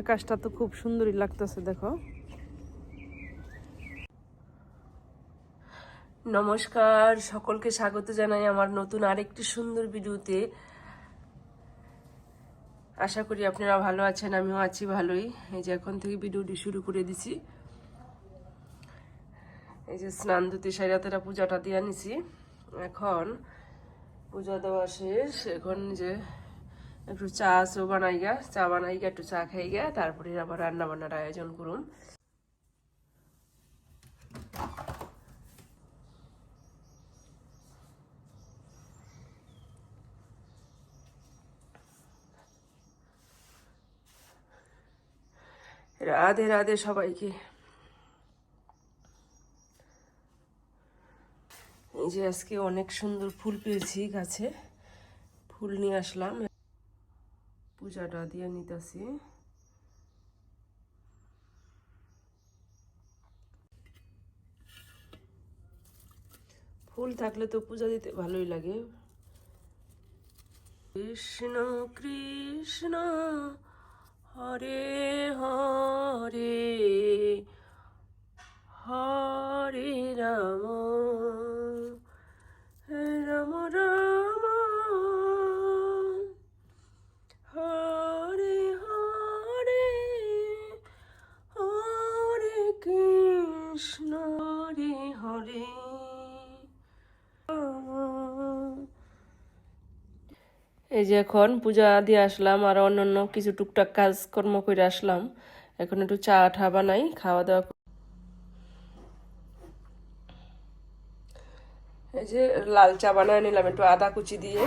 আকাশটা তো খুব সুন্দরই লাগতেছে, দেখো। নমস্কার, সকলকে স্বাগত জানাই আমার নতুন আরেকটি সুন্দর ভিডিওতে। আশা করি আপনারা ভালো আছেন, আমিও আছি ভালোই। এই যে এখন থেকে ভিডিওটি শুরু করে দিছি। এই যে স্নান ধুতে সাইরাতেরা পূজাটা দিয়ে নিছি এখন পূজা দেওয়া শেষ, এখন যে একটু চা চো বানাই গা, চা বানাই গা, একটু চা খাই গা, তারপরে আবার রান্না বান্নার আয়োজন করুন। রাধে রাধে সবাইকে। এই যে আজকে অনেক সুন্দর ফুল পেয়েছি গাছে। ফুল নিয়ে আসলাম। পূজাটা দিয়ে নিতেছি। ফুল থাকলে তো পূজা দিতে ভালোই লাগে। কৃষ্ণ কৃষ্ণ, হরে হরে হরে রাম রাম রাম। এই যে এখন পূজা দিয়ে আসলাম, আর অন্যান্য কিছু টুকটাক কাজকর্ম করে আসলাম। এখন একটু চা, ঠা বানাই, খাওয়া দাওয়া এই যে লাল চা বানায় নিলাম, একটু আদা কুচি দিয়ে।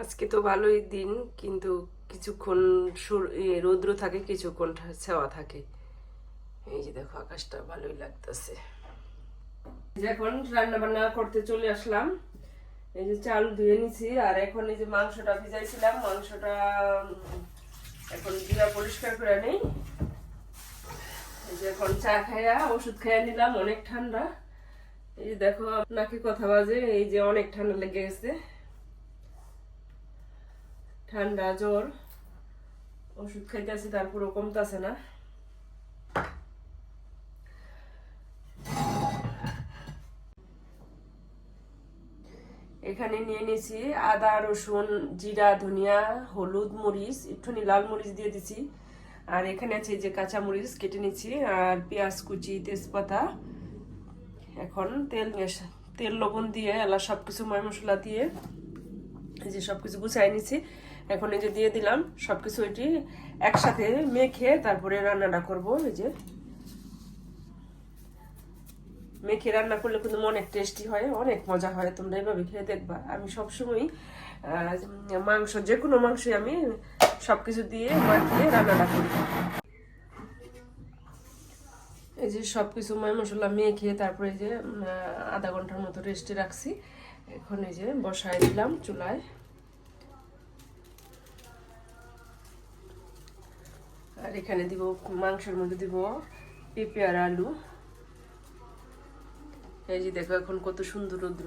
আজকে তো ভালোই দিন, কিন্তু কিছুক্ষণ রৌদ্র থাকে, কিছুক্ষণ ছাওয়া থাকে। এই যে দেখো, আকাশটা ভালোই লাগতেছে। এখন রান্না বান্না করতে চলে আসলাম। এই যে চাল ধুয়ে নিছি, আর এখন এই যে মাংসটা ভিজাইছিলাম, মাংসটা এখন পরিষ্কার করে নেই। এই যে এখন চা খাইয়া ওষুধ খাইয়া নিলাম, অনেক ঠান্ডা। এই যে দেখো, নাকি কথা বাজে, এই যে অনেক ঠান্ডা লেগে গেছে। ঠান্ডা, জ্বর, ওষুধ খাইতেছি, তারপরেও কমতেছে না। এখানে নিয়ে নিয়েছি আদা, রসুন, জিরা, ধনিয়া, হলুদ মরিচ, একটুখানি লাল মরিচ দিয়ে দিছি। আর এখানে আছে যে কাঁচা মরিচ কেটে নিয়েছি আর পেঁয়াজ, কুচি, তেজপাতা। এখন তেল তেল, লবণ দিয়ে এলা সব কিছু ময় মশলা দিয়ে যে সব কিছু গুছাই নিছি এখন এই যে দিয়ে দিলাম সব কিছু এটি একসাথে মেখে তারপরে রান্নাটা করব। এই যে মেখে রান্না করলে কিন্তু অনেক টেস্টি হয়, অনেক মজা হয়, তোমরা এভাবে খেয়ে দেখবা। আমি সবসময় মাংস যে কোনো মাংসই আমি সবকিছু দিয়ে মাখিয়ে রান্নাটা করি। এই যে সবকিছু ময় মশলা মেখে তারপরে যে আধা ঘণ্টার মতো রেস্টে রাখছি। এখন এই যে বসায় দিলাম চুলায়। আর এখানে দিব, মাংসের মধ্যে দিব পেঁপে আর আলু। এই যে দেখো এখন কত সুন্দর রৌদ্র।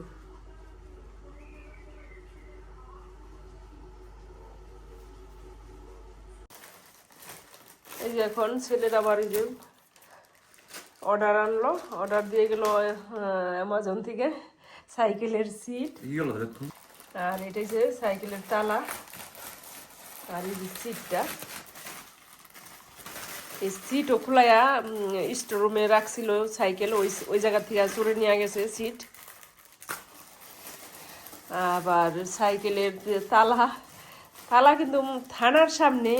এই যে এখন ছেলের আবার এই যে অর্ডার আনলো অর্ডার দিয়ে গেল অ্যামাজন থেকে সাইকেলের সিট আর এটাই যে সাইকেলের তালা। আর এই যে সিটটা এই সিটও স্টোর রুমে রাখছিল সাইকেল ওই ওই জায়গা থেকে চুরে নিয়ে গেছে সিট আবার সাইকেলের তালা তালা কিন্তু থানার সামনে,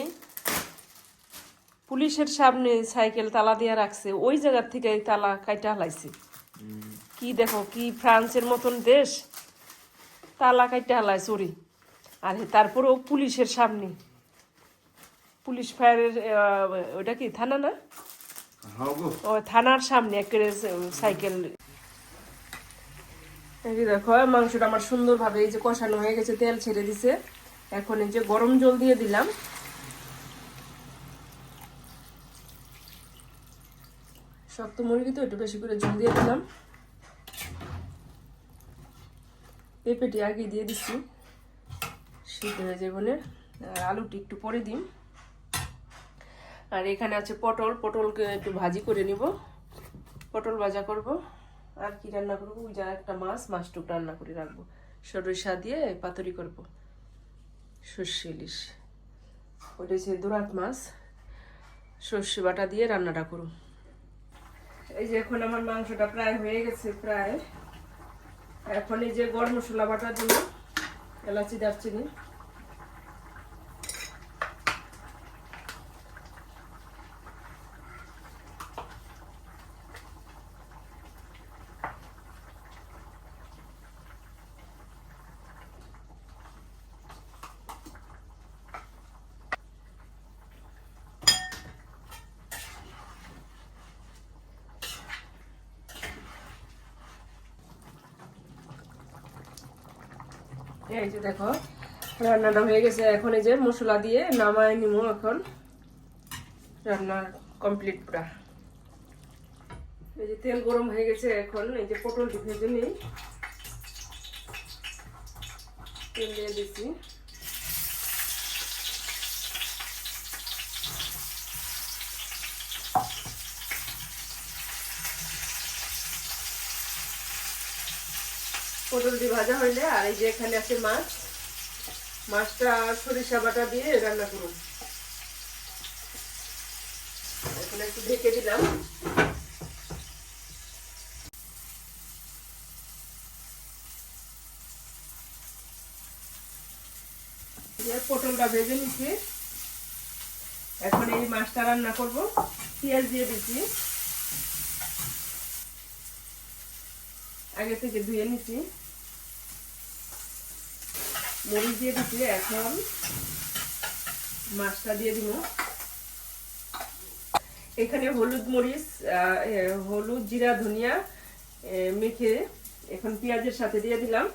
পুলিশের সামনে সাইকেল তালা দিয়ে রাখছে, ওই জায়গার থেকে তালা কাইটা হালাইছে। কি দেখো, কি ফ্রান্সের মতন দেশ, তালা কাইটা হালায় চুরি আর তারপরেও পুলিশের সামনে। পুলিশ ফায়ারের ওটা কি থানা না? 하고 ও থানার সামনে একেবারে সাইকেল। এই দেখো মাংসটা আমার সুন্দরভাবে এই যে কষানো হয়ে গেছে তেল ছেড়ে দিছে। এখন এই যে গরম জল দিয়ে দিলাম। শক্ত মুরগি তো একটু বেশি করে জল দিয়ে দিলাম। পেঁপেটি আগে দিয়ে দিচ্ছি শীত হয়ে যাবে বলে আর আলুটি একটু পরে দিন আর এখানে আছে পটল, পটলকে একটু ভাজি করে নিব। পটল ভাজা করব। আর কি রান্না করব? যা একটা মাছ, মাছটুক রান্না করে রাখব। সরিষা দিয়ে পাতুরি করব। সর্ষে ইলিশ। ওইটা হচ্ছে দুরাত মাছ। সর্ষে বাটা দিয়ে রান্নাটা করুন এই যে এখন আমার মাংসটা প্রায় হয়ে গেছে, প্রায়। এখন এই যে গরম মশলা বাটার জন্য এলাচি, দারচিনি। এই দেখো, রান্নাটা হয়ে গেছে। এখন এই যে মশলা দিয়ে নামায় নিব এখন। রান্না কমপ্লিট পুরা। এই যে তেল গরম হয়ে গেছে এখন। এই যে পটলটি ভেজে নিই তেল দিয়ে দিচ্ছি পটলটি ভাজা হইলে আর এই যে এখানে আছে মাছ, মাছটা সরিষা বাটা দিয়ে রান্না করুন। এখন একটু ঢেকে দিলাম। পটলটা ভেজে নিচ্ছি। এখন এই মাছটা রান্না করব। পেঁয়াজ দিয়ে দিচ্ছি। আগে থেকে ধুয়ে নিচ্ছি মরিচ দিয়ে দিচ্ছি এখন মাছটা দিয়ে দিব। এখানে হলুদ মরিচ হলুদ, জিরা, ধনিয়া মেখে এখন পেঁয়াজের সাথে দিয়ে দিলাম।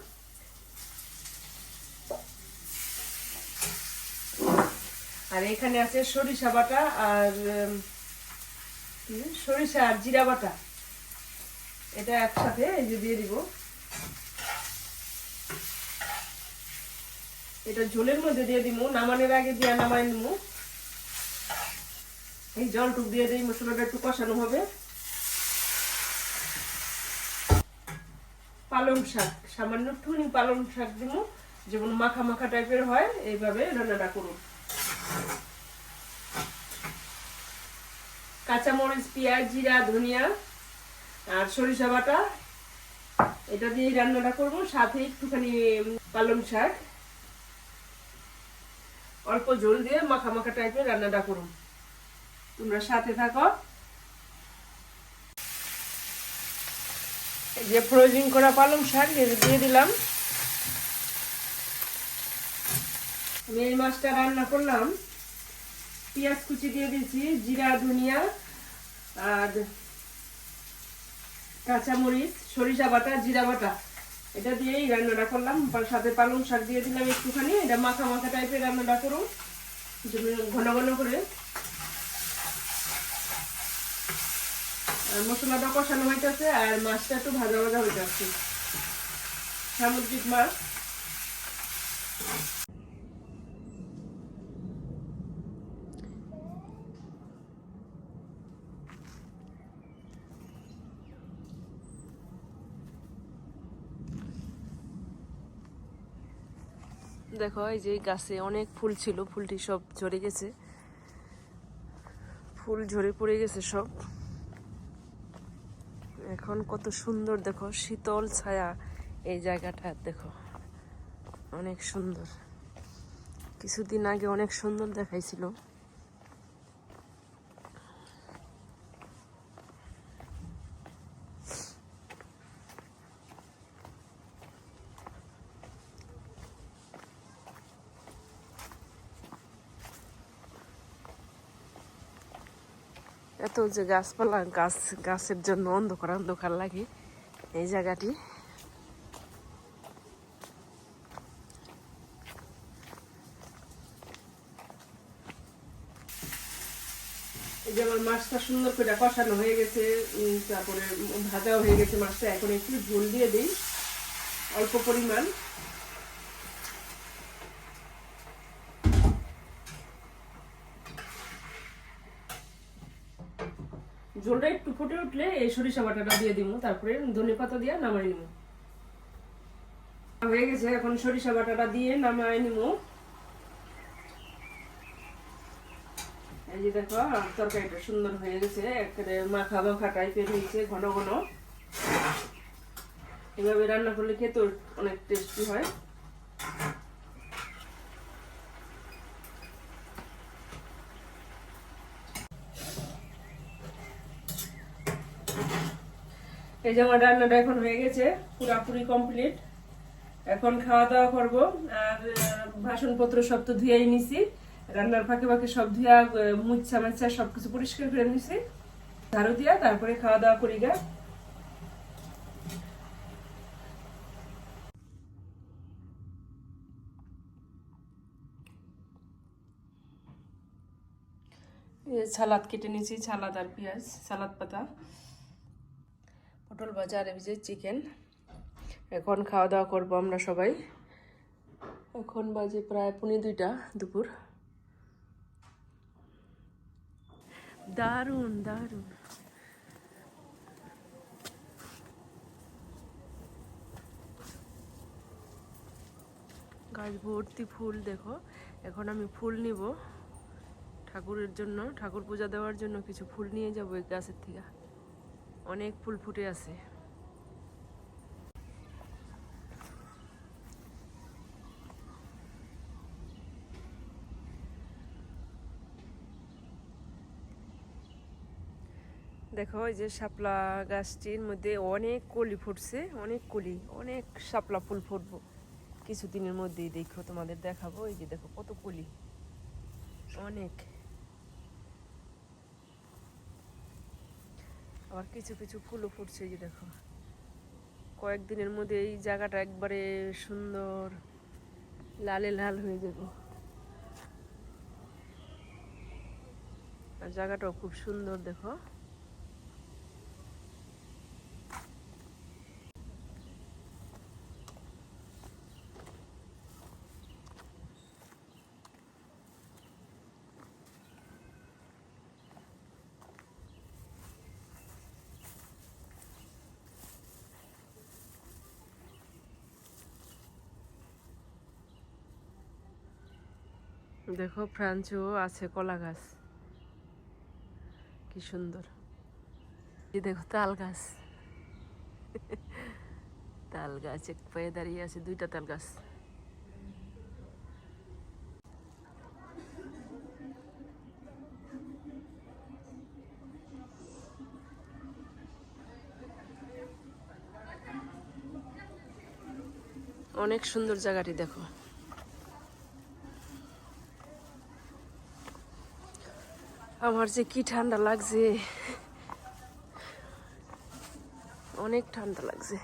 আর এখানে আছে সরিষা বাটা আর সরিষা আর জিরা বাটা। এটা একসাথে এই যে দিয়ে দিব। এটা ঝোলের মধ্যে দিয়ে দিব নামানোর আগে দিয়ে নামাই নিব এই জলটুক দিয়ে দিই, মশলাটা একটু কষানো হবে। পালং শাক, সামান্য একটুখানি পালং শাক দিব যেমন মাখা মাখা টাইপের হয়, এইভাবে রান্নাটা করুন। কাঁচামরিচ, পেঁয়াজ, জিরা, ধনিয়া আর সরিষা বাটা, এটা দিয়ে রান্নাটা করব, সাথে একটুখানি পালং শাক। অল্প ঝোল দিয়ে মাখা মাখা টাইপের রান্নাটা করুন তোমরা সাথে থাকো। যে ফ্রোজিং করা পালং শাক দিয়ে দিলাম। আমি এই মাছটা রান্না করলাম। পেঁয়াজ কুচি দিয়ে দিয়েছি, জিরা, ধনিয়া, আর কাঁচামরিচ, সরিষা বাটা, জিরা বাটা। এটা দিয়েই রান্নাটা করলাম। সাথে পালং শাক দিয়ে দিলাম একটুখানি। এটা মাখা মাখা টাইপের রান্নাটা করুন। ঘন ঘন করে। মশলাটা কষানো হইতেছে আর মাছটা একটু ভাজা ভাজা হইতেছে। সামুদ্রিক মাছ। দেখো, এই যে গাছে অনেক ফুল ছিল, ফুলটি সব ঝরে গেছে। ফুল ঝরে পড়ে গেছে সব। এখন কত সুন্দর, দেখো, শীতল ছায়া এই জায়গাটা, দেখো, অনেক সুন্দর। কিছুদিন আগে অনেক সুন্দর দেখাইছিল। এত যে গাছপালা, গাছ, গাছের জন্য অন্ধকার অন্ধকার লাগে এই জায়গাটি। যে আমার মাছটা সুন্দর করে কষানো হয়ে গেছে তারপরে ভাজাও হয়ে গেছে মাছটা। এখন একটু ঝোল দিয়ে দিই, অল্প পরিমাণ। ঝোলটা একটু ফুটে উঠলে এই সরিষা বাটাটা দিয়ে দিব, তারপরে ধনে পাতা দিয়ে নামাই নিব। হয়ে গেছে, এখন সরিষা বাটাটা দিয়ে নামাই নিব। এই যে দেখো, তরকারিটা সুন্দর হয়ে গেছে, একেবারে মাখা মাখা টাইপের হয়েছে, ঘন ঘন। এভাবে রান্না করলে খেতে অনেক টেস্টি হয়। এই যে আমার রান্নাটা এখন হয়ে গেছে, পুরাপুরি কমপ্লিট এখন খাওয়া দাওয়া করব, আর বাসনপত্র সব তো ধুয়েই নিছি। রান্নার ফাঁকে ফাঁকে সব ধুয়া মুচ্ছা মাচ্ছা সবকিছু পরিষ্কার করে নিছি। ঝাড়ু দিয়া তারপরে খাওয়া দাওয়া করি গা। সালাদ কেটে নিয়েছি সালাদ আর পেঁয়াজ, সালাদ পাতা। পটল ভাজা আর যে চিকেন। এখন খাওয়া দাওয়া করব আমরা সবাই। এখন বাজে প্রায় পৌনে দুইটা দুপুর। দারুণ দারুণ। গাছ ভর্তি ফুল দেখো। এখন আমি ফুল নিব। ঠাকুরের জন্য, ঠাকুর পূজা দেওয়ার জন্য কিছু ফুল নিয়ে যাব এই গাছের থেকে। অনেক ফুল ফুটে আছে। দেখো, এই যে শাপলা গাছটির মধ্যে অনেক কলি ফুটছে, অনেক কলি, অনেক শাপলা ফুল ফুটবো। কিছুদিনের মধ্যেই দেখো, তোমাদের দেখাবো। এই যে দেখো, কত কলি, অনেক। আবার কিছু কিছু ফুলও ফুটছে যে দেখো। কয়েকদিনের মধ্যে এই জায়গাটা একবারে সুন্দর লালে লাল হয়ে যাব। আর জায়গাটাও খুব সুন্দর দেখো। দেখো ফ্রান্সও আছে কলা গাছ। কি সুন্দর। এই দেখো তাল গাছ। তাল গাছ, এক পায়ে দাঁড়িয়ে আছে দুইটা তাল গাছ। অনেক সুন্দর জায়গাটি দেখো। আমার যে কি ঠান্ডা লাগছে। অনেক ঠান্ডা লাগছে।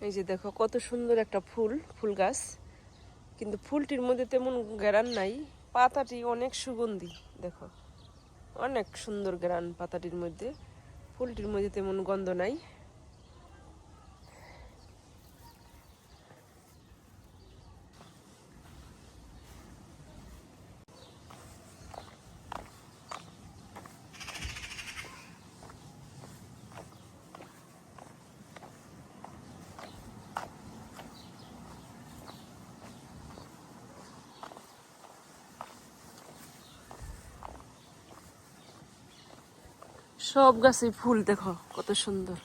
এই যে দেখো, কত সুন্দর একটা ফুল ফুল গাছ। কিন্তু ফুলটির মধ্যে তেমন গ্রান নাই, পাতাটি অনেক সুগন্ধি, দেখো। অনেক সুন্দর গ্রান পাতাটির মধ্যে। ফুলটির মধ্যে তেমন গন্ধ নাই। সব গাছে ফুল, দেখো কত সুন্দর।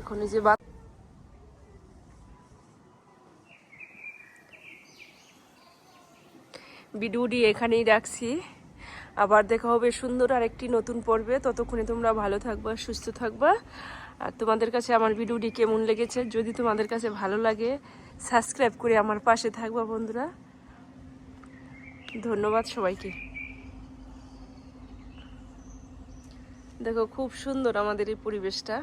এখন এই যে ভিডিওটি এখানেই রাখছি। আবার দেখা হবে সুন্দর আর একটি নতুন পর্বে। ততক্ষণে তোমরা ভালো থাকবা, সুস্থ থাকবা। আর তোমাদের কাছে আমার ভিডিওটি কেমন লেগেছে, যদি তোমাদের কাছে ভালো লাগে সাবস্ক্রাইব করে আমার পাশে থাকবা বন্ধুরা। ধন্যবাদ সবাইকে। দেখো খুব সুন্দর আমাদের এই পরিবেশটা।